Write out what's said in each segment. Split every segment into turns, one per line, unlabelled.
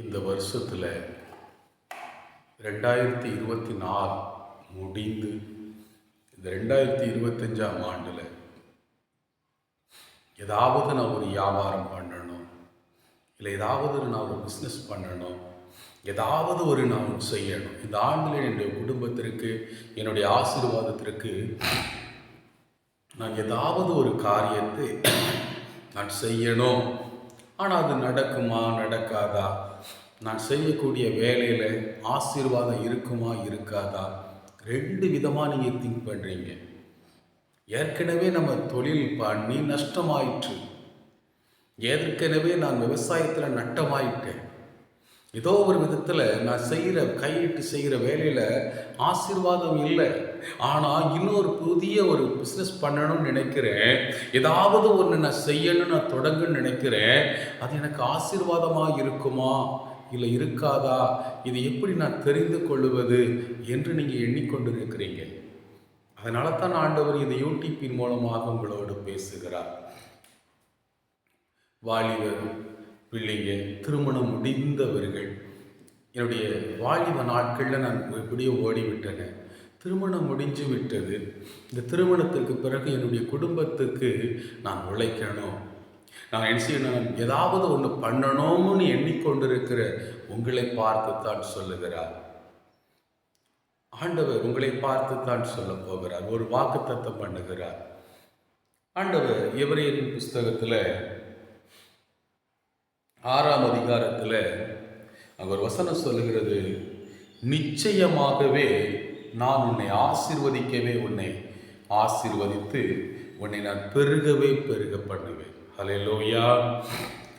இந்த வருஷத்தில் ரெண்டாயிரத்தி இருபத்தி நாலு முடிந்து இந்த ரெண்டாயிரத்தி இருபத்தஞ்சாம் ஆண்டில் ஏதாவது நான் ஒரு வியாபாரம் பண்ணணும் இல்லை ஏதாவது நான் ஒரு பிஸ்னஸ் பண்ணணும் ஏதாவது ஒரு நான் செய்யணும். இந்த ஆண்டில் என்னுடைய குடும்பத்திற்கு என்னுடைய ஆசீர்வாதத்திற்கு நான் ஏதாவது ஒரு காரியத்தை நான் செய்யணும். ஆனால் அது நடக்குமா நடக்காதா? நான் செய்யக்கூடிய வேலையில் ஆசீர்வாதம் இருக்குமா இருக்காதா? ரெண்டு விதமாக நீங்கள் திங்க் பண்ணுறீங்க ஏற்கனவே நம்ம தொழில் பண்ணி நஷ்டமாயிற்று. ஏற்கனவே நான் விவசாயத்தில் நட்டமாயிட்டேன். ஏதோ ஒரு விதத்தில் நான் செய்கிற கையிட்டு செய்கிற வேலையில் ஆசீர்வாதம் இல்லை. ஆனால் இன்னொரு புதிய ஒரு பிஸ்னஸ் பண்ணணும்னு நினைக்கிறேன். ஏதாவது ஒன்று நான் செய்யணும்னு நான் தொடங்குன்னு நினைக்கிறேன். அது எனக்கு ஆசீர்வாதமாக இருக்குமா? இல்லை இருக்காதா? இது எப்படி நான் தெரிந்து கொள்ளுவது என்று நீங்கள் எண்ணிக்கொண்டு இருக்கிறீங்க அதனால தான் ஆண்டவர் இந்த யூடியூப்பின் மூலமாக உங்களோடு பேசுகிறார். வாலிபர் பிள்ளைங்க திருமணம் முடிந்தவர்கள். என்னுடைய வாலிப நாட்களில் நான் எப்படியோ ஓடிவிட்டேன். திருமணம் முடிஞ்சு விட்டது. இந்த திருமணத்திற்கு பிறகு என்னுடைய குடும்பத்துக்கு நான் உழைக்கணும். நான் என்ன செய்யணும்? ஏதாவது ஒன்று பண்ணணும்னு எண்ணிக்கொண்டிருக்கிற உங்களை பார்த்து தான் சொல்லுகிறார். ஆண்டவர் உங்களை பார்த்து தான் சொல்ல போகிறார். ஒரு வாக்கு தத்தம் பண்ணுகிறார். ஆண்டவர் எவரையின் புஸ்தகத்தில் ஆறாம் அதிகாரத்தில் அங்கே ஒரு வசனம் சொல்லுகிறது நிச்சயமாகவே நான் உன்னை ஆசிர்வதிக்கவே உன்னை ஆசிர்வதித்து உன்னை நான் பெருகவே பெருக பண்ணுவேன். ஹலெலோயா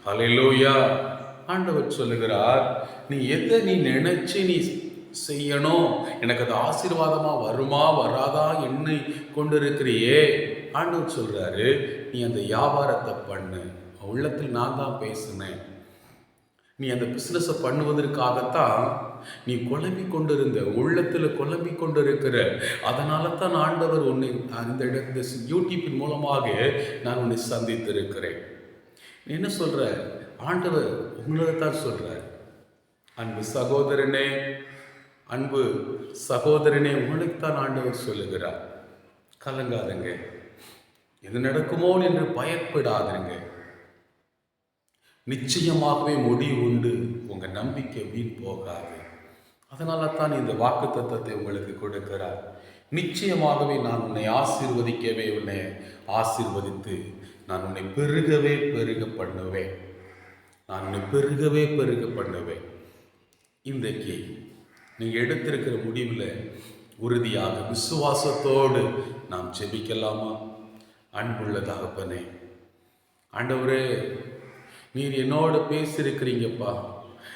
ஹலெலோயா ஆண்டவர் சொல்லுகிறார் நீ எதை நீ நினைச்சு நீ செய்யணும்? எனக்கு அது ஆசீர்வாதமாக வருமா வராதா? எண்ணி கொண்டிருக்கிறியே. ஆண்டவர் சொல்கிறாரு நீ அந்த வியாபாரத்தை பண்ணு. உள்ளத்தில் நான் தான் பேசினேன். நீ அந்த பிஸ்னஸை பண்ணுவதற்காகத்தான் நீ குழம்பி கொண்டிருந்த உள்ளத்தில் குழம்பி கொண்டிருக்கிற. அதனால தான் ஆண்டவர் உன்னை அந்த இந்த யூடியூப்பின் மூலமாக நான் உன்னை சந்தித்திருக்கிறேன். என்ன சொல்கிற ஆண்டவர் உங்களை தான் சொல்கிறார் அன்பு சகோதரனே அன்பு சகோதரனே உங்களுக்கு தான் ஆண்டவர் சொல்லுகிறார். கலங்காதங்க. எது நடக்குமோ என்று பயப்படாதீங்க. நிச்சயமாகவே முடிவு உண்டு. உங்கள் நம்பிக்கை வீண் போகாது. அதனால தான் இந்த வாக்கு தத்துவத்தை உங்களுக்கு கொடுக்கிறார். நிச்சயமாகவே நான் உன்னை ஆசீர்வதிக்கவே உன்னை ஆசீர்வதித்து நான் உன்னை பெருகவே பெருக பண்ணுவேன். நான் உன்னை பெருகவே பெருக பண்ணுவேன். இன்றைக்கு நீங்கள் எடுத்திருக்கிற முடிவில் உறுதியாக விசுவாசத்தோடு நாம் ஜெபிக்கலாமா? அன்புள்ள தகப்பனே ஆண்டவரே நீர் என்னோட பேசியிருக்கிறீங்கப்பா.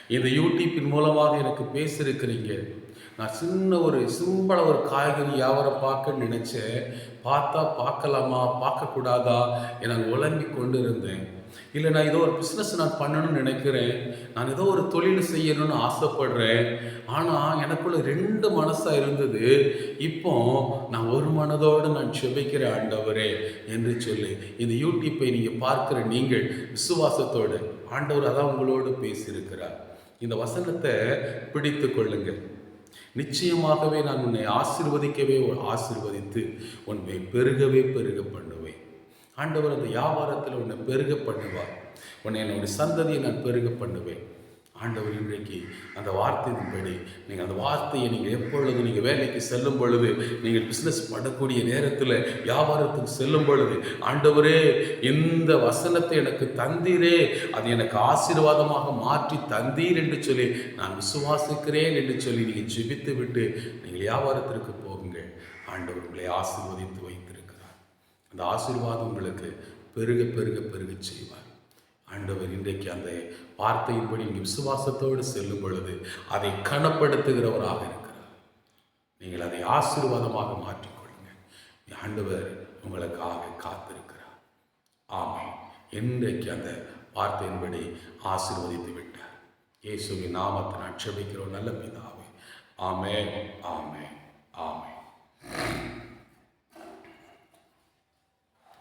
இந்த யூடியூப்பின் மூலமாக எனக்கு பேசியிருக்கிறீங்க. நான் சின்ன ஒரு சிம்பிளாக ஒரு காய்கறி வியாபாரம் பார்க்க நினச்சேன். பார்த்தா பார்க்கலாமா? பார்க்கக்கூடாதா? என உழம்பி கொண்டு இருந்தேன் இல்லை நான் ஏதோ ஒரு பிஸ்னஸ் நான் பண்ணணும்னு நினைக்கிறேன். நான் ஏதோ ஒரு தொழில் செய்யணும்னு ஆசைப்படுறேன். ஆனால் எனக்குள்ள ரெண்டு மனசாக இருந்தது. இப்போ நான் ஒரு மனதோடு நான் செபிக்கிற ஆண்டவரே என்று சொல்லி இந்த யூடியூப்பை நீங்கள் பார்க்குற நீங்கள் விசுவாசத்தோடு ஆண்டவர் அதான் உங்களோடு பேசியிருக்கிறார். இந்த வசனத்தை பிடித்து கொள்ளுங்கள். நிச்சயமாகவே நான் உன்னை ஆசிர்வதிக்கவே ஆசிர்வதித்து உன்னை பெருகவே பெருக பண்ணுவேன். ஆண்டவர் அந்த வியாபாரத்தில் உன்னை பெருக பண்ணுவார். உன்னை என்னுடைய சந்ததியை நான் பெருக பண்ணுவேன். ஆண்டவர் இன்றைக்கு அந்த வார்த்தையின்படி நீங்கள் அந்த வார்த்தையை நீங்கள் எப்பொழுது நீங்கள் வேலைக்கு செல்லும் பொழுது நீங்கள் பிஸ்னஸ் பண்ணக்கூடிய நேரத்தில் வியாபாரத்துக்கு செல்லும் பொழுது ஆண்டவரே இந்த வசனத்தை எனக்கு தந்தீரே அது எனக்கு ஆசீர்வாதமாக மாற்றி தந்தீர் என்று சொல்லி நான் விசுவாசிக்கிறேன் என்று சொல்லி நீங்கள் ஜெபித்து விட்டு நீங்கள் வியாபாரத்திற்கு போகுங்கள். ஆண்டவர் உங்களை ஆசீர்வதித்து வைத்து அந்த ஆசீர்வாதம் உங்களுக்கு பெருக பெருக பெருக செய்வார். ஆண்டவர் இன்றைக்கு அந்த வார்த்தையின்படி நீங்கள் விசுவாசத்தோடு செல்லும் பொழுது அதை கனப்படுத்துகிறவராக இருக்கிறார். நீங்கள் அதை ஆசீர்வாதமாக மாற்றிக்கொள்ளுங்க. ஆண்டவர் உங்களுக்காக காத்திருக்கிறார். ஆமாம் இன்றைக்கு அந்த வார்த்தையின்படி ஆசீர்வதித்து விட்டார். இயேசுவின் நாமத்தை நான் க்ஷமிக்கிறோம் நல்ல பிதாவே. ஆமே ஆமே ஆமே